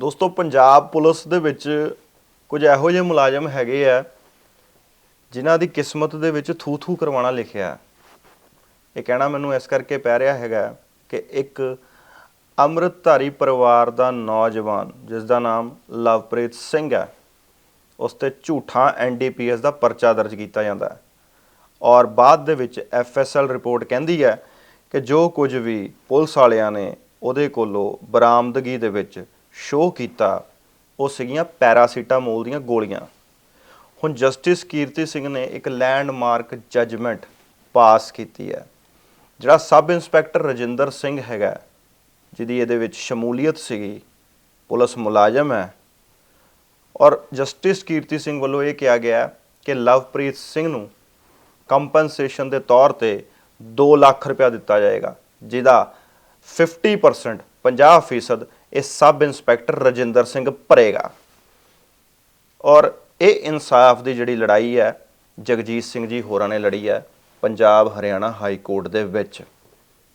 ਦੋਸਤੋ, ਪੰਜਾਬ ਪੁਲਿਸ ਦੇ ਵਿੱਚ ਕੁਝ ਇਹੋ ਜਿਹੇ ਮੁਲਾਜ਼ਮ ਹੈਗੇ ਆ, ਜਿਨ੍ਹਾਂ ਦੀ ਕਿਸਮਤ ਦੇ ਵਿੱਚ ਥੂ ਥੂ ਕਰਵਾਉਣਾ ਲਿਖਿਆ। ਇਹ ਕਹਿਣਾ ਮੈਨੂੰ ਇਸ ਕਰਕੇ ਪੈ ਰਿਹਾ ਹੈਗਾ ਕਿ ਇੱਕ ਅੰਮ੍ਰਿਤਧਾਰੀ ਪਰਿਵਾਰ ਦਾ ਨੌਜਵਾਨ, ਜਿਸ ਦਾ ਨਾਮ ਲਵਪ੍ਰੀਤ ਸਿੰਘ ਹੈ, ਉਸ ਤੇ ਝੂਠਾ ਐਨਡੀਪੀਐਸ ਦਾ ਪਰਚਾ ਦਰਜ ਕੀਤਾ ਜਾਂਦਾ ਹੈ। ਔਰ ਬਾਅਦ ਦੇ ਵਿੱਚ ਐਫਐਸਐਲ ਰਿਪੋਰਟ ਕਹਿੰਦੀ ਹੈ ਕਿ ਜੋ ਕੁਝ ਵੀ ਪੁਲਿਸ ਵਾਲਿਆਂ ਨੇ ਉਹਦੇ ਕੋਲੋਂ ਬਰਾਮਦਗੀ ਦੇ ਵਿੱਚ ਸ਼ੋਅ ਕੀਤਾ, ਉਹ ਸੀਗੀਆਂ ਪੈਰਾਸੀਟਾਮੋਲ ਦੀਆਂ ਗੋਲੀਆਂ। ਹੁਣ ਜਸਟਿਸ ਕੀਰਤੀ ਸਿੰਘ ਨੇ ਇੱਕ ਲੈਂਡਮਾਰਕ ਜੱਜਮੈਂਟ ਪਾਸ ਕੀਤੀ ਹੈ, ਜਿਹੜਾ ਸਬ ਇੰਸਪੈਕਟਰ ਰਜਿੰਦਰ ਸਿੰਘ ਹੈਗਾ ਜਿਹਦੀ ਇਹਦੇ ਵਿੱਚ ਸ਼ਮੂਲੀਅਤ ਸੀਗੀ, ਪੁਲਿਸ ਮੁਲਾਜ਼ਮ ਹੈ। ਔਰ ਜਸਟਿਸ ਕੀਰਤੀ ਸਿੰਘ ਵੱਲੋਂ ਇਹ ਕਿਹਾ ਗਿਆ ਕਿ ਲਵਪ੍ਰੀਤ ਸਿੰਘ ਨੂੰ ਕੰਪਨਸੇਸ਼ਨ ਦੇ ਤੌਰ ਤੇ 2 ਲੱਖ ਰੁਪਇਆ ਦਿੱਤਾ ਜਾਏਗਾ, ਜਿਹਦਾ 50% 50% ਇਹ ਸਬ ਇੰਸਪੈਕਟਰ ਰਜਿੰਦਰ ਸਿੰਘ ਭਰੇਗਾ। ਔਰ ਇਹ ਇਨਸਾਫ ਦੀ ਜਿਹੜੀ ਲੜਾਈ ਹੈ, ਜਗਜੀਤ ਸਿੰਘ ਜੀ ਹੋਰਾਂ ਨੇ ਲੜੀ ਹੈ, ਪੰਜਾਬ ਹਰਿਆਣਾ ਹਾਈ ਕੋਰਟ ਦੇ ਵਿੱਚ।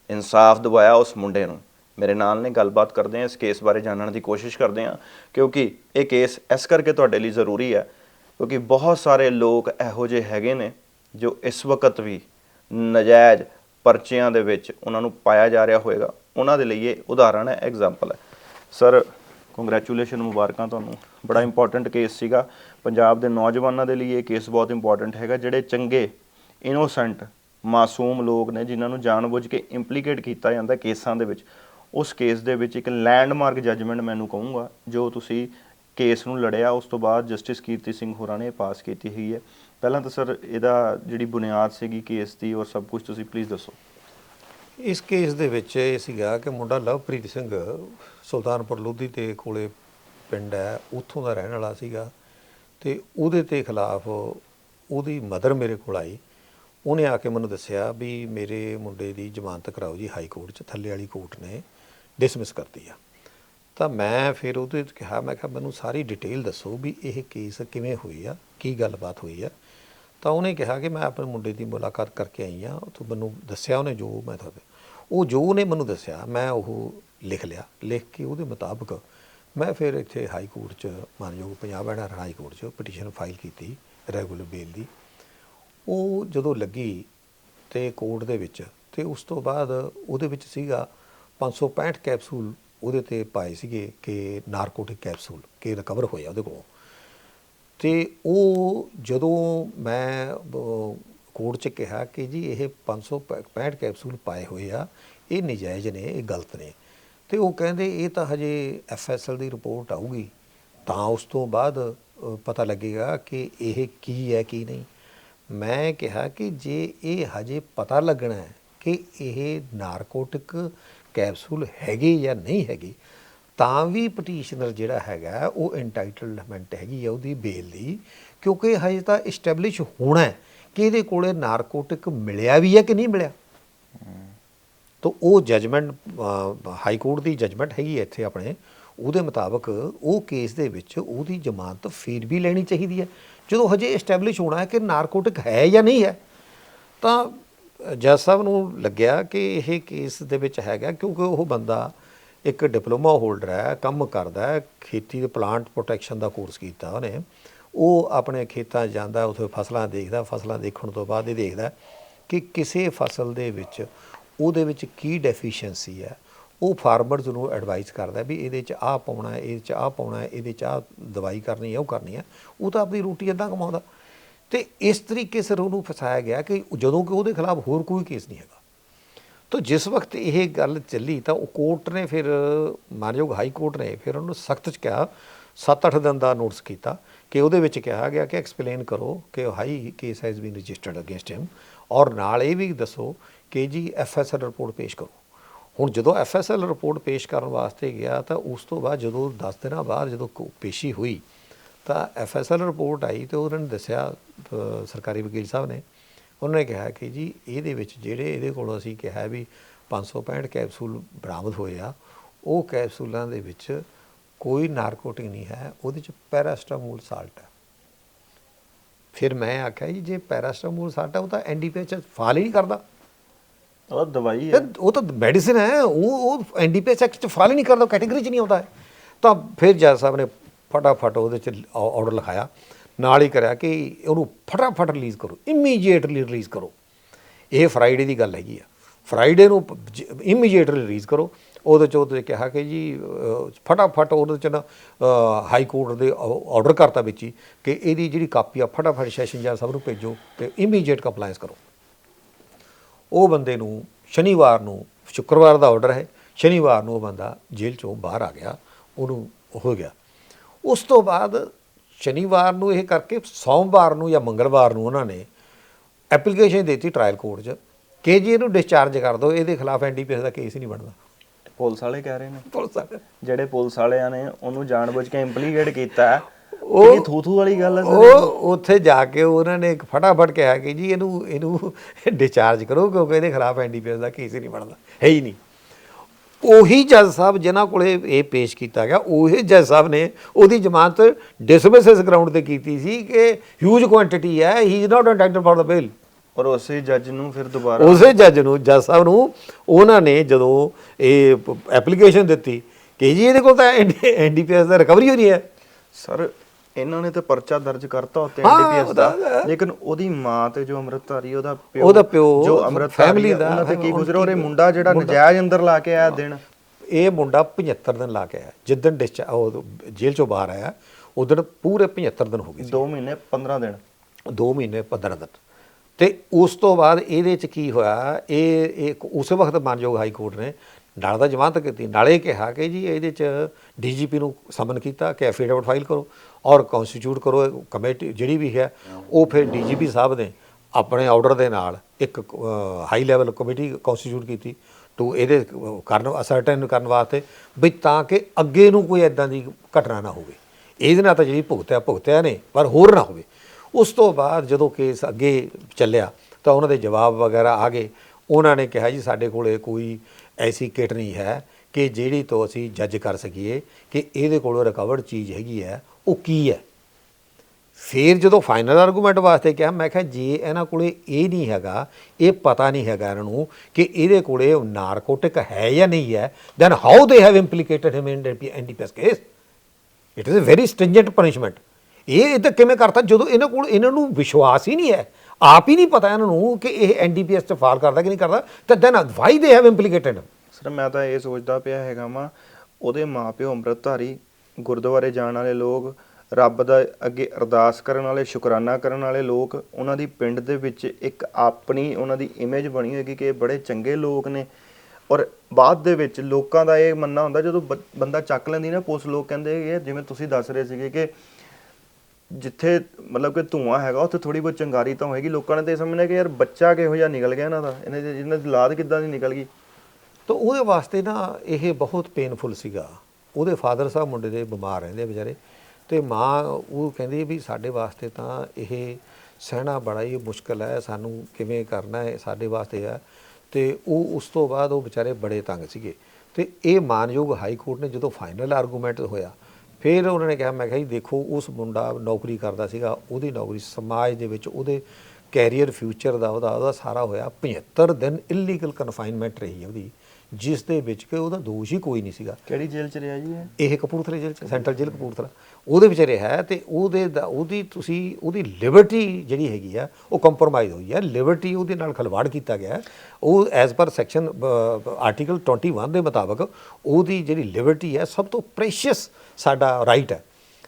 ਇਨਸਾਫ ਦਿਵਾਇਆ ਉਸ ਮੁੰਡੇ ਨੂੰ। ਮੇਰੇ ਨਾਲ ਨੇ ਗੱਲਬਾਤ ਕਰਦੇ ਹਾਂ, ਇਸ ਕੇਸ ਬਾਰੇ ਜਾਣਨ ਦੀ ਕੋਸ਼ਿਸ਼ ਕਰਦੇ ਹਾਂ, ਕਿਉਂਕਿ ਇਹ ਕੇਸ ਇਸ ਕਰਕੇ ਤੁਹਾਡੇ ਲਈ ਜ਼ਰੂਰੀ ਹੈ, ਕਿਉਂਕਿ ਬਹੁਤ ਸਾਰੇ ਲੋਕ ਇਹੋ ਜਿਹੇ ਹੈਗੇ ਨੇ, ਜੋ ਇਸ ਵਕਤ ਵੀ ਨਜਾਇਜ਼ ਪਰਚਿਆਂ ਦੇ ਵਿੱਚ ਉਹਨਾਂ ਨੂੰ ਪਾਇਆ ਜਾ ਰਿਹਾ ਹੋਵੇਗਾ ਉਹਨਾਂ ਦੇ ਲਈ ਇਹ ਉਦਾਹਰਣ ਹੈ ਐਗਜ਼ਾਮਪਲ ਹੈ। ਸਰ ਕੰਗ੍ਰੈਚੁਲੇਸ਼ਨ ਮੁਬਾਰਕਾਂ ਤੁਹਾਨੂੰ। ਬੜਾ ਇੰਪੋਰਟੈਂਟ ਕੇਸ ਸੀਗਾ। ਪੰਜਾਬ ਦੇ ਨੌਜਵਾਨਾਂ ਦੇ ਲਈ ਇਹ ਕੇਸ ਬਹੁਤ ਇੰਪੋਰਟੈਂਟ ਹੈਗਾ, ਜਿਹੜੇ ਚੰਗੇ ਇਨੋਸੈਂਟ ਮਾਸੂਮ ਲੋਕ ਨੇ, ਜਿਨ੍ਹਾਂ ਨੂੰ ਜਾਣਬੁੱਝ ਕੇ ਇੰਪਲੀਕੇਟ ਕੀਤਾ ਜਾਂਦਾ ਕੇਸਾਂ ਦੇ ਵਿੱਚ। ਉਸ ਕੇਸ ਦੇ ਵਿੱਚ ਇੱਕ ਲੈਂਡਮਾਰਕ ਜੱਜਮੈਂਟ ਮੈਨੂੰ ਕਹੂੰਗਾ, ਜੋ ਤੁਸੀਂ ਕੇਸ ਨੂੰ ਲੜਿਆ, ਉਸ ਤੋਂ ਬਾਅਦ ਜਸਟਿਸ ਕੀਰਤੀ ਸਿੰਘ ਹੋਰਾਂ ਨੇ ਪਾਸ ਕੀਤੀ ਹੋਈ ਹੈ। ਪਹਿਲਾਂ ਤਾਂ ਸਰ ਇਹਦਾ ਜਿਹੜੀ ਬੁਨਿਆਦ ਸੀਗੀ ਕੇਸ ਦੀ ਔਰ ਸਭ ਕੁਝ ਤੁਸੀਂ ਪਲੀਜ਼ ਦੱਸੋ। ਇਸ ਕੇਸ ਦੇ ਵਿੱਚ ਇਹ ਸੀਗਾ ਕਿ ਮੁੰਡਾ ਲਵਪ੍ਰੀਤ ਸਿੰਘ ਸੁਲਤਾਨਪੁਰ ਲੋਧੀ ਦੇ ਕੋਲੇ ਪਿੰਡ ਹੈ, ਉੱਥੋਂ ਦਾ ਰਹਿਣ ਵਾਲਾ ਸੀਗਾ ਤੇ ਉਹਦੇ ਤੇ ਖਿਲਾਫ ਉਹਦੀ ਮਦਰ ਮੇਰੇ ਕੋਲ ਆਈ। ਉਹਨੇ ਆ ਕੇ ਮੈਨੂੰ ਦੱਸਿਆ ਵੀ ਮੇਰੇ ਮੁੰਡੇ ਦੀ ਜ਼ਮਾਨਤ ਕਰਾਓ ਜੀ, ਹਾਈ ਕੋਰਟ 'ਚ ਥੱਲੇ ਵਾਲੀ ਕੋਰਟ ਨੇ ਡਿਸਮਿਸ ਕਰਤੀ ਆ। ਤਾਂ ਮੈਂ ਫਿਰ ਉਹਦੇ ਤੇ ਕਿਹਾ, ਮੈਂ ਕਿਹਾ ਮੈਨੂੰ ਸਾਰੀ ਡਿਟੇਲ ਦੱਸੋ ਵੀ ਇਹ ਕੇਸ ਕਿਵੇਂ ਹੋਈ ਆ, ਕੀ ਗੱਲਬਾਤ ਹੋਈ ਆ। ਤਾਂ ਉਹਨੇ ਕਿਹਾ ਕਿ ਮੈਂ ਆਪਣੇ ਮੁੰਡੇ ਦੀ ਮੁਲਾਕਾਤ ਕਰਕੇ ਆਈ ਆ ਤੂੰ ਮੈਨੂੰ ਦੱਸਿਆ ਉਹਨੇ ਜੋ ਮੈਂ ਤੁਹਾਨੂੰ ਉਹ ਜੋ ਉਹਨੇ ਮੈਨੂੰ ਦੱਸਿਆ, ਮੈਂ ਉਹ ਲਿਖ ਲਿਆ। ਲਿਖ ਕੇ ਉਹਦੇ ਮੁਤਾਬਕ ਮੈਂ ਫਿਰ ਇੱਥੇ ਹਾਈ ਕੋਰਟ 'ਚ ਮਾਨਯੋਗ Punjab and Haryana high court 'ਚ ਪਟੀਸ਼ਨ ਫਾਈਲ ਕੀਤੀ, ਰੈਗੂਲਰ ਬੇਲ ਦੀ। ਉਹ ਜਦੋਂ ਲੱਗੀ ਤੇ ਕੋਰਟ ਦੇ ਵਿੱਚ, ਤੇ ਉਸ ਤੋਂ ਬਾਅਦ ਉਹਦੇ ਵਿੱਚ ਸੀਗਾ 565 ਕੈਪਸੂਲ ਉਹਦੇ ਤੇ ਪਾਏ ਸੀਗੇ ਕਿ ਨਾਰਕੋਟਿਕ ਕੈਪਸੂਲ, ਕਿ ਰਿਕਵਰ ਹੋਇਆ ਉਹਦੇ ਕੋਲੋਂ। ਤੇ ਉਹ ਜਦੋਂ ਮੈਂ ਕੋਰਟ 'ਚ ਕਿਹਾ ਕਿ ਜੀ ਇਹ 565 ਕੈਪਸੂਲ ਪਾਏ ਹੋਏ ਆ, ਇਹ ਨਜਾਇਜ਼ ਨੇ, ਇਹ ਗਲਤ ਨੇ। ਤੇ ਉਹ ਕਹਿੰਦੇ ਇਹ ਤਾਂ ਹਜੇ ਐਫਐਸਐਲ ਦੀ ਰਿਪੋਰਟ ਆਊਗੀ। ਤਾਂ ਉਸ ਤੋਂ ਬਾਅਦ ਪਤਾ ਲੱਗੇਗਾ ਕਿ ਇਹ ਕੀ ਹੈ, ਕੀ ਨਹੀਂ। ਮੈਂ ਕਿਹਾ ਕਿ ਜੇ ਇਹ ਹਜੇ ਪਤਾ ਲੱਗਣਾ ਹੈ ਕਿ ਇਹ ਨਾਰਕੋਟਿਕ ਕੈਪਸੂਲ ਹੈਗੇ ਜਾਂ ਨਹੀਂ ਹੈਗੇ, ਤਾਂ ਵੀ ਪਟੀਸ਼ਨਰ ਜਿਹੜਾ ਹੈਗਾ, ਉਹ ਐਂਟਾਈਟਲਮੈਂਟ ਹੈਗੀ ਆ ਉਹਦੀ ਬੇਲ ਦੀ ਕਿਉਂਕਿ ਹਜੇ ਤਾਂ ਐਸਟੈਬਲਿਸ਼ ਹੋਣਾ ਹੈ। ਕਿ ਇਹਦੇ ਕੋਲੇ ਨਾਰਕੋਟਿਕ ਮਿਲਿਆ ਵੀ ਹੈ ਕਿ ਨਹੀਂ ਮਿਲਿਆ? ਤਾਂ ਉਹ ਜਜਮੈਂਟ ਹਾਈ ਕੋਰਟ ਦੀ ਜਜਮੈਂਟ ਹੈਗੀ ਇੱਥੇ ਆਪਣੇ। ਉਹਦੇ ਮੁਤਾਬਕ ਉਹ ਕੇਸ ਦੇ ਵਿੱਚ ਉਹਦੀ ਜ਼ਮਾਨਤ ਫਿਰ ਵੀ ਲੈਣੀ ਚਾਹੀਦੀ ਹੈ। ਜਦੋਂ ਹਜੇ ਐਸਟੈਬਲਿਸ਼ ਹੋਣਾ ਹੈ ਕਿ ਨਾਰਕੋਟਿਕ ਹੈ ਜਾਂ ਨਹੀਂ ਹੈ, ਤਾਂ ਜੱਜ ਸਾਹਿਬ ਨੂੰ ਲੱਗਿਆ ਕਿ ਇਹ ਕੇਸ ਦੇ ਵਿੱਚ ਹੈਗਾ ਕਿਉਂਕਿ ਉਹ ਬੰਦਾ ਇੱਕ ਡਿਪਲੋਮਾ ਹੋਲਡਰ ਹੈ, ਕੰਮ ਕਰਦਾ ਹੈ, ਖੇਤੀ ਦੇ ਪਲਾਂਟ ਪ੍ਰੋਟੈਕਸ਼ਨ ਦਾ ਕੋਰਸ ਕੀਤਾ ਉਹਨੇ। ਉਹ ਆਪਣੇ ਖੇਤਾਂ 'ਚ ਜਾਂਦਾ, ਉੱਥੇ ਫਸਲਾਂ ਦੇਖਦਾ, ਫਸਲਾਂ ਦੇਖਣ ਤੋਂ ਬਾਅਦ ਇਹ ਦੇਖਦਾ ਕਿ ਕਿਸੇ ਫਸਲ ਦੇ ਵਿੱਚ ਉਹਦੇ ਵਿੱਚ ਕੀ ਡੈਫੀਸ਼ੀਐਂਸੀ ਹੈ। ਉਹ ਫਾਰਮਰਜ਼ ਨੂੰ ਐਡਵਾਈਸ ਕਰਦਾ ਵੀ ਇਹਦੇ 'ਚ ਆਹ ਪਾਉਣਾ ਹੈ, ਇਹਦੇ 'ਚ ਆਹ ਪਾਉਣਾ ਹੈ, ਇਹਦੇ 'ਚ ਆਹ ਦਵਾਈ ਕਰਨੀ ਹੈ, ਉਹ ਕਰਨੀ ਹੈ। ਉਹ ਤਾਂ ਆਪਣੀ ਰੋਟੀ ਇਦਾਂ ਕਮਾਉਂਦਾ। ਤੇ ਇਸ ਤਰੀਕੇ ਸਿਰ ਉਹਨੂੰ ਫਸਾਇਆ ਗਿਆ ਕਿ ਜਦੋਂ ਕਿ ਉਹਦੇ ਖਿਲਾਫ ਹੋਰ ਕੋਈ ਕੇਸ ਨਹੀਂ ਹੈਗਾ। ਤਾਂ ਜਿਸ ਵਕਤ ਇਹ ਗੱਲ ਚੱਲੀ ਤਾਂ ਉਹ ਕੋਰਟ ਨੇ ਫਿਰ, ਮਾਨਯੋਗ ਹਾਈ ਕੋਰਟ ਨੇ ਫਿਰ ਉਹਨੂੰ ਸਖਤ ਚ ਕਿਹਾ 7-8 ਦਿਨ ਦਾ ਨੋਟਿਸ ਕੀਤਾ। ਕਿ ਉਹਦੇ ਵਿੱਚ ਕਿਹਾ ਗਿਆ ਕਿ ਐਕਸਪਲੇਨ ਕਰੋ ਕਿ high case has been registered against him ਔਰ ਨਾਲ ਇਹ ਵੀ ਦੱਸੋ ਕਿ ਜੀ ਐਫਐਸਐਲ ਰਿਪੋਰਟ ਪੇਸ਼ ਕਰੋ। ਹੁਣ ਜਦੋਂ ਐਫਐਸਐਲ ਰਿਪੋਰਟ ਪੇਸ਼ ਕਰਨ ਵਾਸਤੇ ਗਿਆ ਤਾਂ ਉਸ ਤੋਂ ਬਾਅਦ ਜਦੋਂ 10 ਦਿਨਾਂ ਬਾਅਦ ਜਦੋਂ ਪੇਸ਼ੀ ਹੋਈ ਤਾਂ ਐਫਐਸਐਲ ਰਿਪੋਰਟ ਆਈ ਤੇ ਉਹਨਾਂ ਨੇ ਦੱਸਿਆ ਸਰਕਾਰੀ ਵਕੀਲ ਸਾਹਿਬ ਨੇ, ਉਹਨਾਂ ਨੇ ਕਿਹਾ ਕਿ ਜੀ ਇਹਦੇ ਵਿੱਚ ਜਿਹੜੇ ਇਹਦੇ ਕੋਲੋਂ ਅਸੀਂ ਕਿਹਾ ਵੀ 565 ਕੈਪਸੂਲ ਬਰਾਮਦ ਹੋਏ ਆ, ਉਹ ਕੈਪਸੂਲਾਂ ਦੇ ਵਿੱਚ ਕੋਈ ਨਾਰਕੋਟਿਕ ਨਹੀਂ ਹੈ ਉਹਦੇ ਚ ਪੈਰਾਸਟਾਮੋਲ ਸਾਲਟ ਹੈ। ਫਿਰ ਮੈਂ ਆਖਿਆ ਜੀ ਜੇ ਪੈਰਾਸਟਾਮੋਲ ਸਾਲਟ ਹੈ ਉਹ ਤਾਂ ਐਨਡੀਪੀਐਚ ਫਾਲ ਹੀ ਨਹੀਂ ਕਰਦਾ। ਉਹ ਦਵਾਈ ਹੈ। ਉਹ ਤਾਂ ਮੈਡੀਸਿਨ ਹੈ ਉਹ ਉਹ ਐਨਡੀਪੀਐਸ ਐਕਟ ਚ ਫਾਲ ਹੀ ਨਹੀਂ ਕਰਦਾ ਕੈਟਾਗਰੀ ਚ ਨਹੀਂ ਆਉਂਦਾ ਹੈ। ਤਾਂ ਫਿਰ ਜੱਜ ਸਾਹਿਬ ਨੇ ਫਟਾਫਟ ਉਹਦੇ ਚ ਆਰਡਰ ਲਿਖਾਇਆ। ਨਾਲ ਹੀ ਕਰਿਆ ਕਿ ਉਹਨੂੰ ਫਟਾਫਟ ਰਿਲੀਜ਼ ਕਰੋ ਇਮੀਡੀਏਟਲੀ ਰਿਲੀਜ਼ ਕਰੋ। ਇਹ ਫਰਾਈਡੇ ਦੀ ਗੱਲ ਹੈਗੀ ਆ। ਫਰਾਈਡੇ ਨੂੰ ਇਮੀਡੀਏਟਲੀ ਰਿਲੀਜ਼ ਕਰੋ। ਉਹਦੇ ਚ ਉਹਦੇ ਕਿਹਾ ਕਿ ਜੀ ਫਟਾਫਟ ਉਹਦੇ ਚ ਨਾ ਹਾਈ ਕੋਰਟ ਦੇ ਆਰਡਰ ਕਰਤਾ ਵਿੱਚ ਹੀ ਕਿ ਇਹਦੀ ਜਿਹੜੀ ਕਾਪੀ ਆ, ਫਟਾਫਟ ਸੈਸ਼ਨ ਜਾਂ ਸਭ ਨੂੰ ਭੇਜੋ ਤੇ ਇਮੀਡੀਏਟ ਕੰਪਲਾਈਂਸ ਕਰੋ। ਉਹ ਬੰਦੇ ਨੂੰ ਸ਼ਨੀਵਾਰ ਨੂੰ, ਸ਼ੁੱਕਰਵਾਰ ਦਾ ਆਰਡਰ ਹੈ। ਸ਼ਨੀਵਾਰ ਨੂੰ ਉਹ ਬੰਦਾ ਜੇਲ੍ਹ ਚੋਂ ਬਾਹਰ ਆ ਗਿਆ। ਉਹਨੂੰ ਹੋ ਗਿਆ। ਉਸ ਤੋਂ ਬਾਅਦ ਸ਼ਨੀਵਾਰ ਨੂੰ ਇਹ ਕਰਕੇ ਸੋਮਵਾਰ ਨੂੰ ਜਾਂ ਮੰਗਲਵਾਰ ਨੂੰ ਉਹਨਾਂ ਨੇ ਐਪਲੀਕੇਸ਼ਨ ਦਿੱਤੀ ਟ੍ਰਾਇਲ ਕੋਰਟ 'ਚ। ਕਿ ਜੀ ਇਹਨੂੰ ਡਿਸਚਾਰਜ ਕਰ ਦਿਓ ਇਹਦੇ ਖਿਲਾਫ ਐਨਡੀਪੀਐਸ ਦਾ ਕੇਸ ਹੀ ਨਹੀਂ ਬਣਦਾ। ਪੁਲਿਸ ਵਾਲੇ ਕਹਿ ਰਹੇ ਨੇ। ਪੁਲਿਸ ਵਾਲੇ। ਜਿਹੜੇ ਪੁਲਿਸ ਵਾਲਿਆਂ ਨੇ ਉਹਨੂੰ ਜਾਣਬੁੱਝ ਕੇ ਇੰਪਲੀਕੇਟ ਕੀਤਾ ਉਹ- ਇਹ ਥੂ ਥੂ ਵਾਲੀ ਗੱਲ ਹੈ ਉਹ ਉੱਥੇ ਜਾ ਕੇ ਉਹਨਾਂ ਨੇ ਇੱਕ ਫਟਾਫਟ ਕਿਹਾ ਕਿ ਜੀ ਇਹਨੂੰ ਇਹਨੂੰ ਡਿਸਚਾਰਜ ਕਰੋ ਕਿਉਂਕਿ ਇਹਦੇ ਖਿਲਾਫ ਐਨਡੀਪੀਐਸ ਦਾ ਕੇਸ ਹੀ ਨਹੀਂ ਬਣਦਾ ਹੈ ਹੀ ਨਹੀਂ। ਉਹੀ ਜੱਜ ਸਾਹਿਬ ਜਿਨ੍ਹਾਂ ਕੋਲੇ ਇਹ ਪੇਸ਼ ਕੀਤਾ ਗਿਆ ਉਹੀ ਜੱਜ ਸਾਹਿਬ ਨੇ ਉਹਦੀ ਜ਼ਮਾਨਤ ਡਿਸਮਿਸ ਇਸ ਗਰਾਊਂਡ ਤੇ ਕੀਤੀ ਸੀ ਕਿ ਹਿਊਜ ਕੁਆਂਟੀਟੀ ਹੈ he is not attracted for the bail ਔਰ ਉਸੇ ਜੱਜ ਨੂੰ ਫਿਰ ਦੁਬਾਰਾ ਉਸੇ ਜੱਜ ਨੂੰ ਜੱਜ ਸਾਹਿਬ ਨੂੰ ਉਹਨਾਂ ਨੇ ਜਦੋਂ ਇਹ ਐਪਲੀਕੇਸ਼ਨ ਦਿੱਤੀ ਕਿ ਜੀ ਇਹਦੇ ਕੋਲ ਤਾਂ ਐਨਡੀਪੀਐਸ ਦਾ ਰਿਕਵਰੀ ਹੋ ਰਹੀ ਹੈ। ਸਰ ਇਹਨਾਂ ਨੇ ਤੇ ਪਰਚਾ ਦਰਜ ਕਰਤਾ ਉੱਤੇ ਐਨਡੀਪੀਐਸ ਦਾ। ਲੇਕਿਨ ਉਹਦੀ ਮਾਂ ਤੇ ਜੋ ਅੰਮ੍ਰਿਤਧਾਰੀ ਉਹਦਾ ਪਿਓ ਉਹਦਾ ਪਿਓ, ਜੋ ਅੰਮ੍ਰਿਤਧਾਰੀ ਆ, ਦਾ, ਉਹਨਾਂ ਤੇ ਕੀ ਗੁਜ਼ਰਿਆ? ਕੀ- ਮੁੰਡਾ ਜਿਹੜਾ ਨਜਾਇਜ਼ ਅੰਦਰ ਲਾ ਕੇ ਆਇਆ ਦਿਨ। ਇਹ ਮੁੰਡਾ 75 ਦਿਨ ਲਾ ਕੇ ਆਇਆ। ਜਿੱਦਣ ਜੇਲ੍ਹ ਚੋਂ ਬਾਹਰ ਆਇਆ ਉਦੋਂ ਪੂਰੇ 75 ਦਿਨ ਹੋ ਗਏ ਸੀ। 2 ਮਹੀਨੇ 15 ਦਿਨ। 2 ਮਹੀਨੇ 15 ਦਿਨ। ਤੇ ਉਸ ਤੋਂ ਬਾਅਦ ਇਹਦੇ ਚ ਕੀ ਹੋਇਆ, ਇਹ ਇੱਕ ਉਸੇ ਵਕਤ ਮਾਨਯੋਗ ਹਾਈ ਕੋਰਟ ਨੇ ਨਾਲ ਦਾ ਜ਼ਮਾਨਤ ਕੀਤੀ, ਨਾਲੇ ਕਿਹਾ ਕਿ ਜੀ ਇਹਦੇ ਚ ਡੀਜੀਪੀ ਨੂੰ ਸਮਨ ਕੀਤਾ ਕਿ ਐਫੀਡੇਵਿਟ ਫਾਈਲ ਕਰੋ ਔਰ ਕਨਸਟੀਟਿਊਟ ਕਰੋ, ਕਮੇਟੀ ਜਿਹੜੀ ਵੀ ਹੈ, ਉਹ ਫਿਰ ਡੀਜੀਪੀ ਸਾਹਿਬ ਨੇ ਆਪਣੇ ਆਰਡਰ ਦੇ ਨਾਲ ਇੱਕ ਹਾਈ ਲੈਵਲ ਕਮੇਟੀ ਕਨਸਟੀਟਿਊਟ ਕੀਤੀ ਟੂ ਇਹਦੇ ਕਰਨ ਅਸਰਟਨ ਕਰਨ ਵਾਸਤੇ ਵੀ ਤਾਂ ਕਿ ਅੱਗੇ ਨੂੰ ਕੋਈ ਐਦਾਂ ਦੀ ਘਟਨਾ ਨਾ ਹੋਵੇ। ਇਹਦੇ ਨਾਲ ਤਾਂ ਜਿਹੜੀ ਭੁਗਤਿਆ ਭੁਗਤਿਆ ਨੇ ਪਰ ਹੋਰ ਨਾ ਹੋਵੇ। ਉਸ ਤੋਂ ਬਾਅਦ ਜਦੋਂ ਕੇਸ ਅੱਗੇ ਚੱਲਿਆ ਤਾਂ ਉਹਨਾਂ ਦੇ ਜਵਾਬ ਵਗੈਰਾ ਆ ਗਏ। ਉਹਨਾਂ ਨੇ ਕਿਹਾ ਜੀ ਸਾਡੇ ਕੋਲੇ ਕੋਈ ਐਸੀ ਕਿਟ ਨਹੀਂ ਹੈ ਕਿ ਜਿਹੜੀ ਤੋਂ ਅਸੀਂ ਜੱਜ ਕਰ ਸਕੀਏ ਕਿ ਇਹਦੇ ਕੋਲੋਂ ਰਿਕਵਰਡ ਚੀਜ਼ ਹੈਗੀ ਹੈ, ਉਹ ਕੀ ਹੈ। ਫਿਰ ਜਦੋਂ ਫਾਈਨਲ ਆਰਗੂਮੈਂਟ ਵਾਸਤੇ ਕਿਹਾ, ਮੈਂ ਕਿਹਾ ਜੇ ਇਹਨਾਂ ਕੋਲੇ ਇਹ ਨਹੀਂ ਹੈਗਾ, ਇਹ ਪਤਾ ਨਹੀਂ ਹੈਗਾ ਇਹਨਾਂ ਨੂੰ ਕਿ ਇਹਦੇ ਕੋਲੇ ਨਾਰਕੋਟਿਕ ਹੈ ਜਾਂ ਨਹੀਂ ਹੈ then how they have implicated him in NDPS case it is a very stringent punishment ਇਹ ਇਹ ਤਾਂ ਕਿਵੇਂ ਕਰਤਾ? ਜਦੋਂ ਇਹਨਾਂ ਕੋਲ ਇਹਨਾਂ ਨੂੰ ਵਿਸ਼ਵਾਸ ਹੀ ਨਹੀਂ ਹੈ, ਆਪ ਹੀ ਨਹੀਂ ਪਤਾ ਇਹਨਾਂ ਨੂੰ ਕਿ ਇਹ ਐਨਡੀਪੀਐਸ ਚ ਫਾਲ ਕਰਦਾ ਕਿ ਨਹੀਂ ਕਰਦਾ, ਤਾਂ then why they have implicated sir, ਮੈਂ ਤਾਂ ਇਹ ਸੋਚਦਾ ਪਿਆ ਹੈਗਾ ਵਾਂ, ਉਹਦੇ ਮਾਪਿਓ ਅੰਮ੍ਰਿਤਧਾਰੀ, ਗੁਰਦੁਆਰੇ ਜਾਣ ਵਾਲੇ ਲੋਕ, ਰੱਬ ਦਾ ਅੱਗੇ ਅਰਦਾਸ ਕਰਨ ਵਾਲੇ, ਸ਼ੁਕਰਾਨਾ ਕਰਨ ਵਾਲੇ ਲੋਕ, ਉਹਨਾਂ ਦੀ ਪਿੰਡ ਦੇ ਵਿੱਚ ਇੱਕ ਆਪਣੀ ਉਹਨਾਂ ਦੀ ਇਮੇਜ ਬਣੀ ਹੋਏਗੀ ਕਿ ਇਹ ਬੜੇ ਚੰਗੇ ਲੋਕ ਨੇ। ਔਰ ਬਾਅਦ ਦੇ ਵਿੱਚ ਲੋਕਾਂ ਦਾ ਇਹ ਮੰਨਣਾ ਹੁੰਦਾ, ਜਦੋਂ ਬ- ਬੰਦਾ ਚੱਕ ਲੈਂਦੀ ਨਾ, ਪੁਲਿਸ ਲੋਕ ਕਹਿੰਦੇ ਕਿ ਜਿਵੇਂ ਤੁਸੀਂ ਦੱਸ ਰਹੇ ਸੀਗੇ ਕਿ ਜਿੱਥੇ ਮਤਲਬ ਕਿ ਧੂਆਂ ਹੈਗਾ, ਉੱਥੇ ਥੋੜੀ ਬਹੁਤ ਚੰਗਾਰੀ ਤਾਂ ਹੋਏਗੀ। ਲੋਕਾਂ ਨੇ ਤੇ ਇਹ ਸਮਝਣਾ ਕਿ ਯਾਰ ਬੱਚਾ ਕਿਹੋ ਜਿਹਾ ਨਿਕਲ ਗਿਆ ਇਹਨਾਂ ਦਾ। ਇਹਨਾਂ ਦੀ ਇਹਨਾਂ ਦੀ ਲਾਦ ਕਿੱਦਾਂ ਦੀ ਨਿਕਲ ਗਈ। ਤਾਂ ਉਹਦੇ ਵਾਸਤੇ ਨਾ ਇਹ ਬਹੁਤ ਪੇਨਫੁਲ ਸੀਗਾ। ਉਹਦੇ ਫਾਦਰ ਸਾਹਿਬ ਮੁੰਡੇ ਦੇ ਬਿਮਾਰ ਰਹਿੰਦੇ ਆ ਵਿਚਾਰੇ। ਤੇ ਮਾਂ ਉਹ ਕਹਿੰਦੀ ਵੀ ਸਾਡੇ ਵਾਸਤੇ ਤਾਂ ਇਹ ਸਹਿਣਾ ਬੜਾ ਹੀ ਮੁਸ਼ਕਲ ਹੈ। ਸਾਨੂੰ ਕਿਵੇਂ ਕਰਨਾ ਹੈ, ਸਾਡੇ ਵਾਸਤੇ ਹੈ। ਤੇ ਉਹ ਉਸ ਤੋਂ ਬਾਅਦ ਉਹ ਵਿਚਾਰੇ ਬੜੇ ਤੰਗ ਸੀਗੇ। ਤੇ ਇਹ ਮਾਨਯੋਗ ਹਾਈ ਕੋਰਟ ਨੇ ਜਦੋਂ ਫਾਈਨਲ ਆਰਗੂਮੈਂਟ ਹੋਇਆ ਫਿਰ ਉਹਨਾਂ ਨੇ ਕਿਹਾ, ਮੈਂ ਕਿਹਾ ਜੀ, ਦੇਖੋ, ਉਸ ਮੁੰਡਾ ਨੌਕਰੀ ਕਰਦਾ ਸੀਗਾ, ਉਹਦੀ ਨੌਕਰੀ ਸਮਾਜ ਦੇ ਵਿੱਚ ਉਹਦੇ ਕੈਰੀਅਰ ਫਿਊਚਰ ਦਾ, ਉਹਦਾ ਉਹਦਾ ਸਾਰਾ ਹੋਇਆ 75 ਦਿਨ ਇਲੀਗਲ ਕਨਫਾਈਨਮੈਂਟ ਰਹੀ ਹੈ ਉਹਦੀ। ਜਿਸ ਦੇ ਵਿੱਚ ਕਿ ਉਹਦਾ ਦੋਸ਼ ਹੀ ਕੋਈ ਨਹੀਂ ਸੀਗਾ। ਕਿਹੜੀ ਜੇਲ੍ਹ ਚ ਰਿਹਾ ਜੀ ਇਹ? ਇਹ ਕਪੂਰਥਲੇ ਜੇਲ੍ਹ ਚ ਸੈਂਟਰਲ ਜੇਲ੍ਹ ਕਪੂਰਥਲਾ। ਉਹਦੇ ਵਿੱਚ ਰਿਹਾ ਹੈ ਤੇ ਉਹਦੇ ਦਾ- ਉਹਦੀ ਤੁਸੀਂ ਉਹਦੀ ਲਿਬਰਟੀ ਜਿਹੜੀ ਹੈਗੀ ਆ ਉਹ ਕੰਪਰੋਮਾਈਜ਼ ਹੋਈ ਹੈ ਲਿਬਰਟੀ ਉਹਦੇ ਨਾਲ ਖਲਵਾੜ ਕੀਤਾ ਗਿਆ। ਉਹ ਐਜ਼ ਪਰ ਸੈਕਸ਼ਨ ਆਰਟੀਕਲ 21 ਦੇ ਮੁਤਾਬਕ ਉਹਦੀ ਜਿਹੜੀ ਲਿਬਰਟੀ ਹੈ ਸਭ ਤੋਂ ਪ੍ਰੈਸ਼ੀਅਸ ਸਾਡਾ ਰਾਈਟ ਹੈ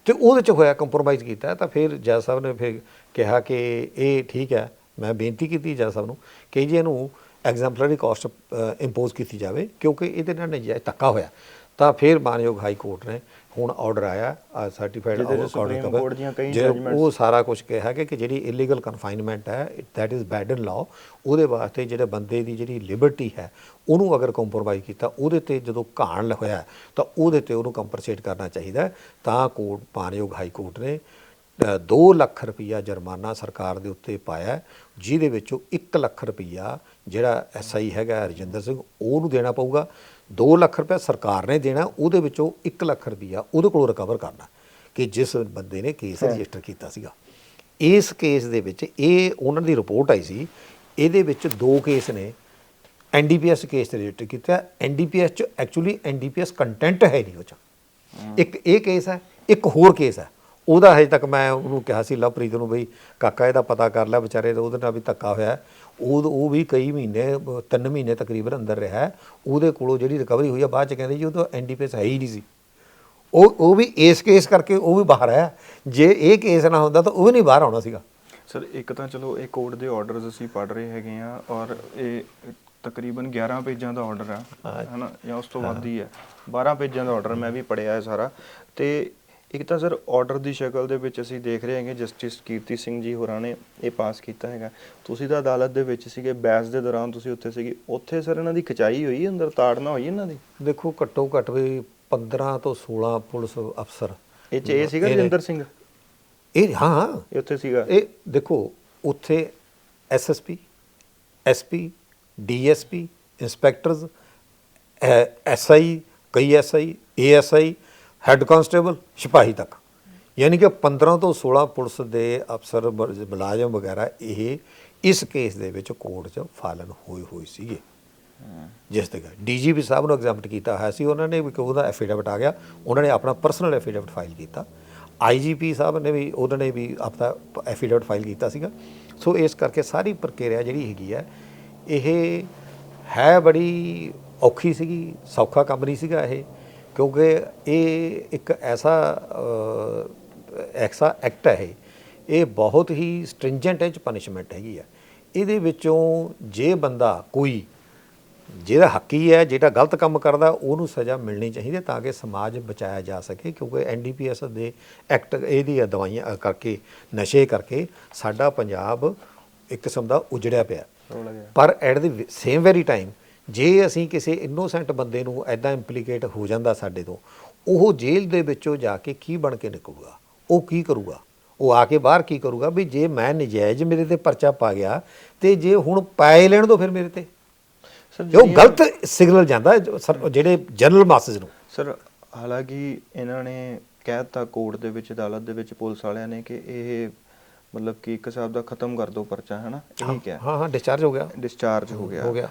ਤੇ ਉਹਦੇ ਚ ਹੋਇਆ ਕੰਪਰੋਮਾਈਜ਼ ਕੀਤਾ ਤਾਂ ਫਿਰ ਜੱਜ ਸਾਹਿਬ ਨੇ ਫਿਰ ਕਿਹਾ ਕਿ ਇਹ ਠੀਕ ਹੈ ਮੈਂ ਬੇਨਤੀ ਕੀਤੀ ਜੱਜ ਸਾਹਿਬ ਨੂੰ ਕਿ ਜੀ ਇਹਨੂੰ ਐਗਜ਼ੈਂਪਲਰੀ ਕਾਸਟ ਇੰਪੋਜ਼ ਕੀਤੀ ਜਾਵੇ ਕਿਉਂਕਿ ਇਹਦੇ ਨਾਲ ਨਜਾਇਜ਼ ਧੱਕਾ ਹੋਇਆ ਤਾਂ ਫਿਰ ਮਾਨਯੋਗ ਹਾਈ ਕੋਰਟ ਨੇ ਹੁਣ ਆਰਡਰ ਆਇਆ ਸਰਟੀਫਾਈਡ ਜਿਹਦੇ 'ਚ Supreme Court ਦੀਆਂ ਕਈ judgments ਉਹ ਸਾਰਾ ਕੁਝ ਕਿਹਾ ਕਿ ਜਿਹੜੀ ਇਲੀਗਲ ਕਨਫਾਈਨਮੈਂਟ ਹੈ that is bad in law ਉਹਦੇ ਵਾਸਤੇ ਜਿਹੜੇ ਬੰਦੇ ਦੀ ਜਿਹੜੀ ਲਿਬਰਟੀ ਹੈ ਉਹਨੂੰ ਅਗਰ ਕੰਪਰੋਮਾਈਜ਼ ਕੀਤਾ ਉਹਦੇ ਤੇ ਜਦੋਂ ਘਾਣ ਹੋਇਆ ਤਾਂ ਉਹਦੇ ਤੇ ਉਹਨੂੰ ਕੰਪਨਸੇਟ ਕਰਨਾ ਚਾਹੀਦਾ। ਤਾਂ ਕੋਰਟ ਮਾਨਯੋਗ ਹਾਈ ਕੋਰਟ ਨੇ 2 ਲੱਖ ਰੁਪਈਆ ਜੁਰਮਾਨਾ ਸਰਕਾਰ ਦੇ ਉੱਤੇ ਪਾਇਆ ਜਿਹਦੇ ਵਿੱਚੋਂ 1 ਲੱਖ ਰੁਪਈਆ ਜਿਹੜਾ ਐਸਆਈ ਹੈਗਾ ਰਜਿੰਦਰ ਸਿੰਘ ਉਹਨੂੰ ਦੇਣਾ ਪਊਗਾ। 2 ਲੱਖ ਰੁਪਇਆ ਸਰਕਾਰ ਨੇ ਦੇਣਾ ਉਹਦੇ ਵਿੱਚੋਂ 1 ਲੱਖ ਰੁਪਈਆ ਉਹਦੇ ਕੋਲੋਂ ਰਿਕਵਰ ਕਰਨਾ ਕਿ ਜਿਸ ਬੰਦੇ ਨੇ ਕੇਸ ਰਜਿਸਟਰ ਕੀਤਾ ਸੀਗਾ। ਇਸ ਕੇਸ ਦੇ ਵਿੱਚ ਇਹ ਉਹਨਾਂ ਦੀ ਰਿਪੋਰਟ ਆਈ ਸੀ ਇਹਦੇ ਵਿੱਚ ਦੋ ਕੇਸ ਨੇ। ਐਨਡੀਪੀਐਸ ਕੇਸ ਤੇ ਰਜਿਸਟਰ ਕੀਤਾ ਐਨਡੀਪੀਐਸ ਚ ਐਕਚੁਅਲੀ ਐਨਡੀਪੀਐਸ ਕੰਟੈਂਟ ਹੈ ਨਹੀਂ ਉਹ ਚ। ਇੱਕ ਇਹ ਕੇਸ ਹੈ ਇੱਕ ਹੋਰ ਕੇਸ ਹੈ। ਉਹਦਾ ਹਜੇ ਤੱਕ ਮੈਂ ਉਹਨੂੰ ਕਿਹਾ ਸੀ ਲਵਪ੍ਰੀਤ ਨੂੰ ਬਈ ਕਾਕਾ ਇਹਦਾ ਪਤਾ ਕਰ ਲੈ ਵਿਚਾਰੇ ਦਾ ਉਹਦੇ ਨਾਲ ਵੀ ਧੱਕਾ ਹੋਇਆ। ਉਹ ਉਹ ਵੀ ਕਈ ਮਹੀਨੇ ਤਿੰਨ ਮਹੀਨੇ ਤਕਰੀਬਨ ਅੰਦਰ ਰਿਹਾ ਹੈ। ਉਹਦੇ ਕੋਲੋਂ ਜਿਹੜੀ ਰਿਕਵਰੀ ਹੋਈ ਆ ਬਾਅਦ ਚ ਕਹਿੰਦੇ ਜੀ ਉਹ ਤਾਂ ਐਨਡੀਪੀਐਸ ਹੈ ਹੀ ਨਹੀਂ ਸੀ। ਉਹ ਉਹ ਵੀ ਇਸ ਕੇਸ ਕਰਕੇ ਉਹ ਵੀ ਬਾਹਰ ਆਇਆ ਜੇ ਇਹ ਕੇਸ ਨਾ ਹੁੰਦਾ ਤਾਂ ਉਹ ਵੀ ਨਹੀਂ ਬਾਹਰ ਆਉਣਾ ਸੀਗਾ। ਸਰ ਇੱਕ ਤਾਂ ਚਲੋ ਇਹ ਕੋਰਟ ਦੇ ਆਰਡਰਸ ਅਸੀਂ ਪੜ੍ਹ ਰਹੇ ਹੈਗੇ ਆ ਔਰ ਇਹ ਤਕਰੀਬਨ 11 ਪੇਜਾਂ ਦਾ ਆਰਡਰ ਆ ਹਾਂ। ਹਨਾ? ਜਾਂ ਉਸ ਤੋਂ ਵੱਧ ਹੀ। ਹੈ 12 ਪੇਜਾਂ ਦਾ ਆਰਡਰ ਮੈਂ ਵੀ ਪੜਿਆ ਹੈ ਸਾਰਾ। ਤੇ ਇੱਕ ਤਾਂ ਸਰ ਆਰਡਰ ਦੀ ਸ਼ਕਲ ਦੇ ਵਿੱਚ ਅਸੀਂ ਦੇਖ ਰਹੇ ਹਾਂਗੇ ਜਸਟਿਸ ਕੀਰਤੀ ਸਿੰਘ ਜੀ ਹੋਰਾਂ ਨੇ ਇਹ ਪਾਸ ਕੀਤਾ ਹੈਗਾ। ਤੁਸੀਂ ਤਾਂ ਅਦਾਲਤ ਦੇ ਵਿੱਚ ਸੀਗੇ ਬਹਿਸ ਦੇ ਦੌਰਾਨ ਤੁਸੀਂ ਉੱਥੇ ਸੀਗੇ। ਉੱਥੇ ਸਰ ਇਹਨਾਂ ਦੀ ਖਚਾਈ ਹੋਈ ਅੰਦਰ ਤਾੜਨਾ ਹੋਈ ਇਹਨਾਂ ਦੀ? ਦੇਖੋ ਘੱਟੋ ਘੱਟ ਵੀ 15 ਤੋਂ 16 ਪੁਲਿਸ ਅਫਸਰ। ਇਹ ਚ ਇਹ ਸੀਗਾ ਰਜਿੰਦਰ ਸਿੰਘ? ਇਹ ਹਾਂ ਹਾਂ। ਇਹ ਉੱਥੇ ਸੀਗਾ। ਇਹ ਦੇਖੋ ਉੱਥੇ SSP SP DSP inspectors SI ਕਈ ਐਸਆਈ ਏਐਸਆਈ ਹੈੱਡ ਕਾਂਸਟੇਬਲ, ਸਿਪਾਹੀ ਤੱਕ। ਯਾਨੀ ਕਿ 15 ਤੋਂ 16 ਪੁਲਿਸ ਦੇ ਅਫਸਰ ਮੁਲਾਜ਼ਮ ਵਗੈਰਾ ਇਹ ਇਸ ਕੇਸ ਦੇ ਵਿੱਚ ਕੋਰਟ 'ਚ ਫਾਲਨ ਹੋਏ ਹੋਏ ਸੀਗੇ। ਜਿਸ ਤੇ ਡੀਜੀਪੀ ਸਾਹਿਬ ਨੂੰ ਐਗਜ਼ਾਮਟ ਕੀਤਾ ਹੋਇਆ ਸੀ। ਉਹਨਾਂ ਨੇ ਵੀ ਉਹਦਾ ਐਫੀਡੇਵਿਟ ਆ ਗਿਆ, ਉਹਨਾਂ ਨੇ ਆਪਣਾ ਪਰਸਨਲ ਐਫੀਡੇਵਿਟ ਫਾਈਲ ਕੀਤਾ। ਆਈਜੀਪੀ ਸਾਹਿਬ ਨੇ ਵੀ ਉਹਨਾਂ ਨੇ ਵੀ ਆਪਣਾ ਐਫੀਡੇਵਿਟ ਫਾਈਲ ਕੀਤਾ ਸੀਗਾ। ਸੋ ਇਸ ਕਰਕੇ ਸਾਰੀ ਪ੍ਰਕਿਰਿਆ ਜਿਹੜੀ ਹੈਗੀ ਹੈ ਇਹ ਹੈ ਬੜੀ ਔਖੀ ਸੀਗੀ, ਸੌਖਾ ਕੰਮ ਨਹੀਂ ਸੀਗਾ ਇਹ। ਕਿਉਂਕਿ ਇਹ ਇੱਕ ਐਸਾ ਐਸਾ ਐਕਟ ਹੈ ਇਹ। ਇਹ ਬਹੁਤ ਹੀ ਸਟ੍ਰਿੰਜੈਂਟ ਹੈ ਚ ਪਨਿਸ਼ਮੈਂਟ ਹੈਗੀ ਆ। ਇਹਦੇ ਵਿੱਚੋਂ ਜੇ ਬੰਦਾ ਕੋਈ ਜਿਹੜਾ ਹੱਕੀ ਹੈ ਜਿਹੜਾ ਗਲਤ ਕੰਮ ਕਰਦਾ ਉਹਨੂੰ ਸਜ਼ਾ ਮਿਲਣੀ ਚਾਹੀਦੀ ਤਾਂ ਕਿ ਸਮਾਜ ਬਚਾਇਆ ਜਾ ਸਕੇ ਕਿਉਂਕਿ ਐਨਡੀਪੀਐਸ ਦੇ ਐਕਟ ਇਹਦੀ ਦਵਾਈਆਂ ਕਰਕੇ ਨਸ਼ੇ ਕਰਕੇ ਸਾਡਾ ਪੰਜਾਬ ਇੱਕ ਕਿਸਮ ਦਾ ਉਜੜਿਆ ਪਿਆ। ਪਰ at the same very time ਜੇ ਅਸੀਂ ਕਿਸੇ ਇਨੋਸੈਂਟ ਬੰਦੇ ਨੂੰ ਐਦਾਂ ਇੰਪਲੀਕੇਟ ਹੋ ਜਾਂਦਾ ਸਾਡੇ ਤੋਂ ਉਹ ਜੇਲ੍ਹ ਦੇ ਵਿੱਚੋਂ ਜਾ ਕੇ ਕੀ ਬਣ ਕੇ ਨਿਕਲੂਗਾ? ਉਹ ਕੀ ਕਰੂਗਾ? ਉਹ ਆ ਕੇ ਬਾਹਰ ਕੀ ਕਰੂਗਾ? ਵੀ ਜੇ ਮੈਂ ਨਜਾਇਜ਼ ਮੇਰੇ ਤੇ ਪਰਚਾ ਪਾ ਗਿਆ ਤੇ ਜੇ ਹੁਣ ਪਾਏ ਲੈਣ ਦੋ ਫਿਰ ਮੇਰੇ ਤੇ? ਸਰ ਜੋ ਗਲਤ ਸਿਗਨਲ ਜਾਂਦਾ ਜਿਹੜੇ ਜਨਰਲ ਮਾਸਸ ਨੂੰ? ਸਰ ਹਾਲਾਂਕਿ ਇਹਨਾਂ ਨੇ ਕਹਿਤਾ ਕੋਰਟ ਦੇ ਵਿੱਚ ਅਦਾਲਤ ਦੇ ਵਿੱਚ ਪੁਲਿਸ ਵਾਲਿਆਂ ਨੇ ਕਿ ਇਹ ਮਤਲਬ ਕਿ ਇੱਕ ਹਿਸਾਬ ਦਾ ਖਤਮ ਕਰ ਦੋ ਪਰਚਾ ਹੈ ਨਾ ਇਹ ਕਿਹਾ। ਹਾਂ ਹਾਂ ਡਿਸਚਾਰਜ ਹੋ ਗਿਆ। ਡਿਸਚਾਰਜ ਹੋ ਗਿਆ। ਹੋ ਗਿਆ।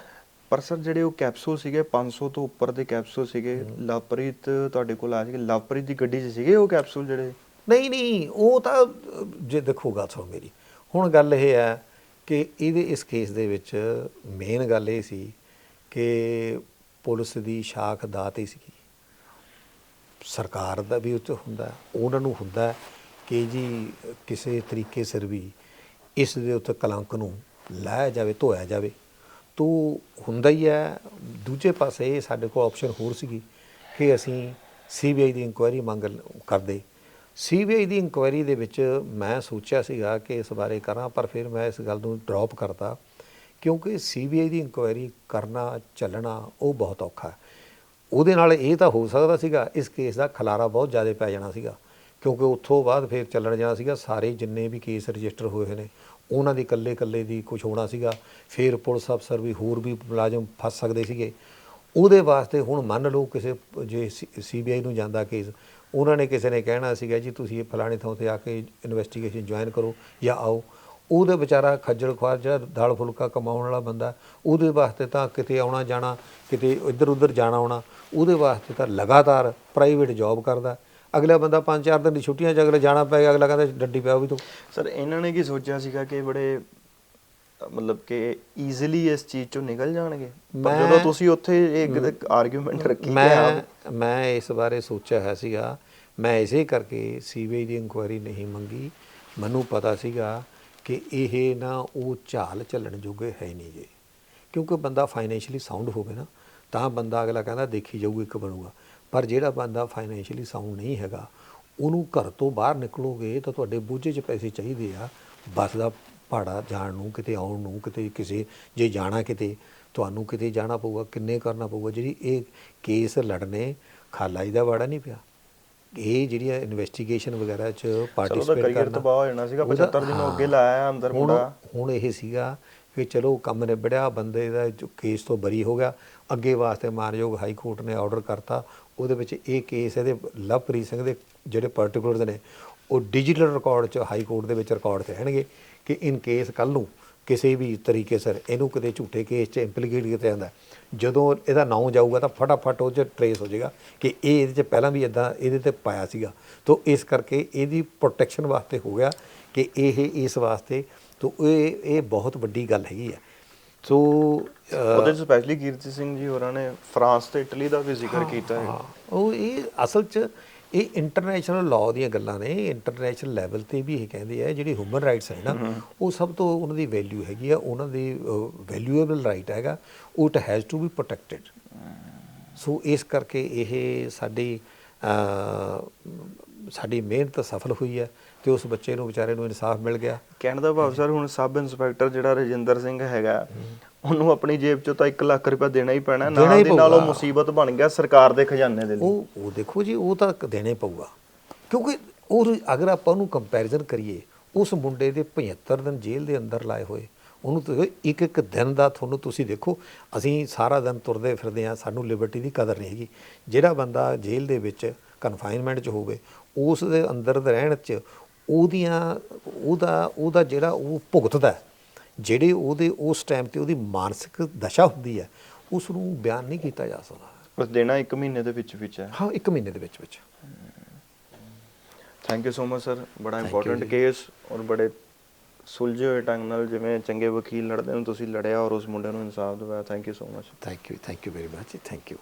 ਪਰ ਸਰ ਜਿਹੜੇ ਉਹ ਕੈਪਸੂਲ ਸੀਗੇ 500 ਤੋਂ ਉੱਪਰ ਦੇ ਕੈਪਸੂਲ ਸੀਗੇ, ਲਵਪ੍ਰੀਤ ਤੁਹਾਡੇ ਕੋਲ ਆ ਸੀਗੇ, ਲਵਪ੍ਰੀਤ ਦੀ ਗੱਡੀ 'ਚ ਸੀਗੇ ਉਹ ਕੈਪਸੂਲ ਜਿਹੜੇ? ਨਹੀਂ ਨਹੀਂ, ਉਹ ਤਾਂ, ਜੇ ਦੇਖੋ ਗੱਲ ਸੁਣ ਮੇਰੀ, ਹੁਣ ਗੱਲ ਇਹ ਹੈ ਕਿ ਇਹਦੇ ਇਸ ਕੇਸ ਦੇ ਵਿੱਚ ਮੇਨ ਗੱਲ ਇਹ ਸੀ ਕਿ ਪੁਲਿਸ ਦੀ ਸ਼ਾਖ ਦਾਤ ਹੀ ਸੀਗੀ। ਸਰਕਾਰ ਦਾ ਵੀ ਉੱਤੇ ਹੁੰਦਾ, ਉਹਨਾਂ ਨੂੰ ਹੁੰਦਾ ਕਿ ਜੀ ਕਿਸੇ ਤਰੀਕੇ ਸਿਰ ਵੀ ਇਸ ਦੇ ਉੱਤੇ ਕਲੰਕ ਨੂੰ ਲਾਇਆ ਜਾਵੇ, ਧੋਇਆ ਜਾਵੇ। ਤੋ ਹੁੰਦਾ ਹੀ ਹੈ, ਦੂਜੇ ਪਾਸੇ ਸਾਡੇ ਕੋਲ ਆਪਸ਼ਨ ਹੋਰ ਸੀਗੀ ਕਿ ਅਸੀਂ ਸੀਬੀਆਈ ਦੀ ਇਨਕੁਆਇਰੀ ਮੰਗ ਲ- ਕਰਦੇ। ਸੀਬੀਆਈ ਦੀ ਇਨਕੁਆਇਰੀ ਦੇ ਵਿੱਚ ਮੈਂ ਸੋਚਿਆ ਸੀਗਾ ਕਿ ਇਸ ਬਾਰੇ ਕਰਾਂ, ਪਰ ਫਿਰ ਮੈਂ ਇਸ ਗੱਲ ਨੂੰ ਡ੍ਰੌਪ ਕਰਤਾ, ਕਿਉਂਕਿ ਸੀਬੀਆਈ ਦੀ ਇਨਕੁਆਇਰੀ ਕਰਨਾ, ਚੱਲਣਾ ਉਹ ਬਹੁਤ ਔਖਾ ਹੈ। ਉਹਦੇ ਨਾਲ ਇਹ ਤਾਂ ਹੋ ਸਕਦਾ ਸੀਗਾ, ਇਸ ਕੇਸ ਦਾ ਖਲਾਰਾ ਬਹੁਤ ਜ਼ਿਆਦਾ ਪੈ ਜਾਣਾ ਸੀਗਾ, ਕਿਉਂਕਿ ਉੱਥੋਂ ਬਾਅਦ ਫਿਰ ਚੱਲਣ ਜਾਣਾ ਸੀਗਾ, ਸਾਰੇ ਜਿੰਨੇ ਵੀ ਕੇਸ ਰਜਿਸਟਰ ਹੋਏ ਨੇ ਉਹਨਾਂ ਦੀ ਇਕੱਲੇ ਇਕੱਲੇ ਦੀ ਕੁਝ ਹੋਣਾ ਸੀਗਾ। ਫਿਰ ਪੁਲਿਸ ਅਫਸਰ ਵੀ ਹੋਰ ਵੀ ਮੁਲਾਜ਼ਮ ਫਸ ਸਕਦੇ ਸੀਗੇ। ਉਹਦੇ ਵਾਸਤੇ ਹੁਣ ਮੰਨ ਲਓ ਕਿਸੇ ਜੇ ਸੀਬੀਆਈ ਨੂੰ ਜਾਂਦਾ ਕੇਸ, ਉਹਨਾਂ ਨੇ ਕਿਸੇ ਨੇ ਕਹਿਣਾ ਸੀਗਾ ਜੀ ਤੁਸੀਂ ਇਹ ਫਲਾਣੇ ਥਾਂ ਤੇ ਆ ਕੇ ਇਨਵੈਸਟੀਗੇਸ਼ਨ ਜੁਆਇਨ ਕਰੋ ਜਾਂ ਆਓ। ਉਹਦੇ ਵਿਚਾਰਾ ਖੱਜਲ ਖੁਆਰ ਜਿਹੜਾ ਦਾਲ ਫੁਲਕਾ ਕਮਾਉਣ ਵਾਲਾ ਬੰਦਾ, ਉਹਦੇ ਵਾਸਤੇ ਤਾਂ ਕਿਤੇ ਆਉਣਾ ਜਾਣਾ, ਕਿਤੇ ਇੱਧਰ ਉੱਧਰ ਜਾਣਾ ਆਉਣਾ, ਉਹਦੇ ਵਾਸਤੇ ਤਾਂ ਲਗਾਤਾਰ ਪ੍ਰਾਈਵੇਟ ਜੌਬ ਕਰਦਾ। ਅਗਲਾ ਬੰਦਾ ਪੰਜ ਚਾਰ ਦਿਨ ਦੀ ਛੁੱਟੀਆਂ 'ਚ ਅਗਲੇ ਜਾਣਾ ਪਏਗਾ ਅਗਲਾ ਕਹਿੰਦਾ ਡੱਡੀ ਪਿਆ ਵੀ ਤੂੰ। ਸਰ ਇਹਨਾਂ ਨੇ ਕੀ ਸੋਚਿਆ ਸੀਗਾ ਕਿ ਬੜੇ ਮਤਲਬ ਕਿ ਈਜ਼ੀਲੀ ਇਸ ਚੀਜ਼ ਚੋਂ ਨਿਕਲ ਜਾਣਗੇ? ਪਰ ਜਦੋਂ ਤੁਸੀਂ ਉੱਥੇ ਇੱਕ ਆਰਗੂਮੈਂਟ ਰੱਖੀ ਮੈਂ ਮੈਂ ਇਸ ਬਾਰੇ ਸੋਚਿਆ ਹੈ ਸੀਗਾ। ਮੈਂ ਇਸੇ ਕਰਕੇ ਸੀਬੀਆਈ ਦੀ ਇਨਕੁਆਇਰੀ ਨਹੀਂ ਮੰਗੀ। ਮੈਨੂੰ ਪਤਾ ਸੀਗਾ ਕਿ ਇਹ ਨਾ ਉਹ ਝਾਲ ਚੱਲਣ ਜੋਗੇ ਹੈ ਨਹੀਂ ਜੇ। ਕਿਉਂਕਿ ਬੰਦਾ ਫਾਈਨੈਂਸ਼ੀਅਲੀ ਸਾਊਂਡ ਹੋਵੇ ਨਾ ਤਾਂ ਬੰਦਾ ਅਗਲਾ ਕਹਿੰਦਾ ਦੇਖੀ ਜਾਊਗੀ ਇੱਕ ਬਣੂਗਾ। ਪਰ ਜਿਹੜਾ ਬੰਦਾ ਫਾਈਨੈਂਸ਼ੀਅਲੀ ਸਾਊਂਡ ਨਹੀਂ ਹੈਗਾ ਉਹਨੂੰ ਘਰ ਤੋਂ ਬਾਹਰ ਨਿਕਲੋਗੇ ਤਾਂ ਤੁਹਾਡੇ ਬੂਝੇ 'ਚ ਪੈਸੇ ਚਾਹੀਦੇ ਆ ਬੱਸ ਦਾ ਭਾੜਾ ਜਾਣ ਨੂੰ ਕਿਤੇ ਆਉਣ ਨੂੰ ਕਿਤੇ ਕਿਸੇ ਜੇ ਜਾਣਾ ਕਿਤੇ ਤੁਹਾਨੂੰ ਕਿਤੇ ਜਾਣਾ ਪਊਗਾ ਕਿੰਨੇ ਕਰਨਾ ਪਊਗਾ ਜਿਹੜੀ ਇਹ ਕੇਸ ਲੜਨੇ ਖਾਲਾਈ ਦਾ ਵਾੜਾ ਨਹੀਂ ਪਿਆ ਇਹ ਜਿਹੜੀਆਂ ਇਨਵੈਸਟੀਗੇਸ਼ਨ ਵਗੈਰਾ ਚ ਪਾਰਟਿਸਿਪੇਟ ਕਰਨਾ ਤਬਾਹ ਹੋ ਜਾਣਾ ਸੀਗਾ, ਉਹਦਾ- 75 ਦਿਨ। ਅੱਗੇ ਲਾਇਆ ਅੰਦਰ ਮੁੰਡਾ। ਹੁਣ ਇਹ ਸੀਗਾ ਕਿ ਚਲੋ ਕੰਮ ਨਿਬੜਿਆ ਬੰਦੇ ਦਾ ਜੋ ਕੇਸ ਤੋਂ ਬਰੀ ਹੋ ਗਿਆ ਅੱਗੇ ਵਾਸਤੇ ਮਾਨਯੋਗ ਹਾਈ ਕੋਰਟ ਨੇ ਆਰਡਰ ਕਰਤਾ ਉਹਦੇ ਵਿੱਚ ਇਹ ਕੇਸ ਇਹਦੇ ਲਵਪ੍ਰੀਤ ਸਿੰਘ ਦੇ ਜਿਹੜੇ ਪਾਰਟਿਕੂਲਰਸ ਨੇ, ਉਹ ਡਿਜੀਟਲ ਰਿਕਾਰਡ ਚ ਹਾਈ ਕੋਰਟ ਦੇ ਵਿੱਚ ਰਿਕਾਰਡ ਤੇ ਰਹਿਣਗੇ ਕਿ ਇਨ ਕੇਸ ਕੱਲ ਨੂੰ ਕਿਸੇ ਵੀ ਤਰੀਕੇ ਸਰ ਇਹਨੂੰ ਕਿਤੇ ਝੂਠੇ ਕੇਸ 'ਚ ਇੰਪਲੀਕੇਟ ਕੀਤਾ ਜਾਂਦਾ ਜਦੋਂ ਇਹਦਾ ਨਾਂ ਜਾਊਗਾ ਤਾਂ ਫਟਾਫਟ ਉਹ 'ਚ ਟਰੇਸ ਹੋ ਜਾਏਗਾ ਕਿ ਇਹ ਇਹਦੇ 'ਚ ਪਹਿਲਾਂ ਵੀ ਇਦਾਂ ਇਹਦੇ ਤੇ ਪਾਇਆ ਸੀਗਾ। ਤੋਂ ਇਸ ਕਰਕੇ ਇਹਦੀ ਪ੍ਰੋਟੈਕਸ਼ਨ ਵਾਸਤੇ ਹੋ ਗਿਆ ਕਿ ਇਹ ਇਸ ਵਾਸਤੇ, ਤੋਂ ਇਹ ਇਹ ਬਹੁਤ ਵੱਡੀ ਗੱਲ ਹੈਗੀ ਹੈ। ਸੋ ਉਹਦੇ ਚ ਸਪੈਸ਼ਲੀ ਕੀਰਤੀ ਸਿੰਘ ਜੀ ਹੋਰਾਂ ਨੇ ਫਰਾਂਸ ਤੇ ਇਟਲੀ ਦਾ ਵੀ ਜ਼ਿਕਰ ਕੀਤਾ ਹੈ। ਉਹ ਇਹ ਅਸਲ 'ਚ ਇਹ ਇੰਟਰਨੈਸ਼ਨਲ ਲਾਅ ਦੀਆਂ ਗੱਲਾਂ ਨੇ ਇੰਟਰਨੈਸ਼ਨਲ ਲੈਵਲ ਤੇ ਵੀ ਇਹ ਕਹਿੰਦੇ ਆ ਜਿਹੜੀ ਹਿਊਮਨ ਰਾਈਟਸ ਹੈ ਨਾ ਉਹ ਸਭ ਤੋਂ ਉਹਨਾਂ ਦੀ ਵੈਲਿਊ ਹੈਗੀ ਆ ਉਹਨਾਂ ਦੀ ਵੈਲਿਊਏਬਲ ਰਾਈਟ ਹੈਗਾ ਉਹ it has to be protected so ਇਸ ਕਰਕੇ ਇਹ ਸਾਡੀ ਸਾਡੀ ਮਿਹਨਤ ਸਫਲ ਹੋਈ ਹੈ। ਤੇ ਉਸ ਬੱਚੇ ਨੂੰ ਵਿਚਾਰੇ ਨੂੰ ਇਨਸਾਫ ਮਿਲ ਗਿਆ। ਕਹਿਣ ਦਾ ਭਾਵ ਸਰ ਹੁਣ ਸਬ ਇੰਸਪੈਕਟਰ ਜਿਹੜਾ ਰਜਿੰਦਰ ਸਿੰਘ ਹੈਗਾ ਉਹਨੂੰ ਆਪਣੀ ਜੇਬ ਚੋਂ ਤਾਂ 1 ਲੱਖ ਰੁਪਏ ਦੇਣਾ ਹੀ ਪੈਣਾ ਨਾਲ ਦੀ ਨਾਲ ਉਹ। ਮੁਸੀਬਤ ਬਣ ਗਿਆ ਸਰਕਾਰ ਦੇ ਖਜ਼ਾਨੇ ਦੇ ਲਈ। ਉਹ ਉਹ ਦੇਖੋ ਜੀ ਉਹ ਤਾਂ ਦੇਣੇ ਪਊਗਾ। ਕਿਉਂਕਿ ਉਹ ਅਗਰ ਆਪਾਂ ਉਹਨੂੰ ਕੰਪੈਰੀਜ਼ਨ ਕਰੀਏ ਉਸ ਮੁੰਡੇ ਦੇ 75 ਦਿਨ ਜੇਲ੍ਹ ਦੇ ਅੰਦਰ ਲਾਏ ਹੋਏ ਉਹਨੂੰ ਤੁਸੀਂ ਇੱਕ ਇੱਕ ਦਿਨ ਦਾ ਤੁਹਾਨੂੰ ਤੁਸੀਂ ਦੇਖੋ ਅਸੀਂ ਸਾਰਾ ਦਿਨ ਤੁਰਦੇ ਫਿਰਦੇ ਆ ਸਾਨੂੰ ਲਿਬਰਟੀ ਦੀ ਕਦਰ ਨਹੀਂ ਹੈਗੀ। ਜਿਹੜਾ ਬੰਦਾ ਜੇਲ੍ਹ ਦੇ ਵਿੱਚ ਕਨਫਾਈਨਮੈਂਟ 'ਚ ਹੋਵੇ ਉਸ ਦੇ ਅੰਦਰ ਦੇ ਰਹਿਣ 'ਚ ਉਹਦੀਆਂ ਉਹਦਾ ਉਹਦਾ ਜਿਹੜਾ ਉਹ ਭੁਗਤਦਾ ਹੈ, ਜਿਹੜੇ ਉਹਦੇ ਉਸ ਟਾਈਮ ਤੇ ਉਹਦੀ ਮਾਨਸਿਕ ਦਸ਼ਾ ਹੁੰਦੀ ਹੈ ਉਸ ਨੂੰ ਬਿਆਨ ਨਹੀਂ ਕੀਤਾ ਜਾ ਸਕਦਾ। ਬਸ ਦੇਣਾ 1 ਮਹੀਨੇ ਦੇ ਵਿੱਚ ਵਿੱਚ ਹੈ। ਹਾਂ ਇੱਕ ਮਹੀਨੇ ਦੇ ਵਿੱਚ ਵਿੱਚ। Thank you so much sir ਬੜਾ ਇੰਪੋਰਟੈਂਟ। ਕੇਸ ਔਰ ਬੜੇ ਸੁਲਝੇ ਹੋਏ ਢੰਗ ਨਾਲ ਜਿਵੇਂ ਚੰਗੇ ਵਕੀਲ ਲੜਦੇ ਨੇ ਤੁਸੀਂ ਲੜਿਆ ਔਰ ਉਸ ਮੁੰਡੇ ਨੂੰ ਇਨਸਾਫ ਦਿਵਾਇਆ। Thank you so much thank you thank you very much thank you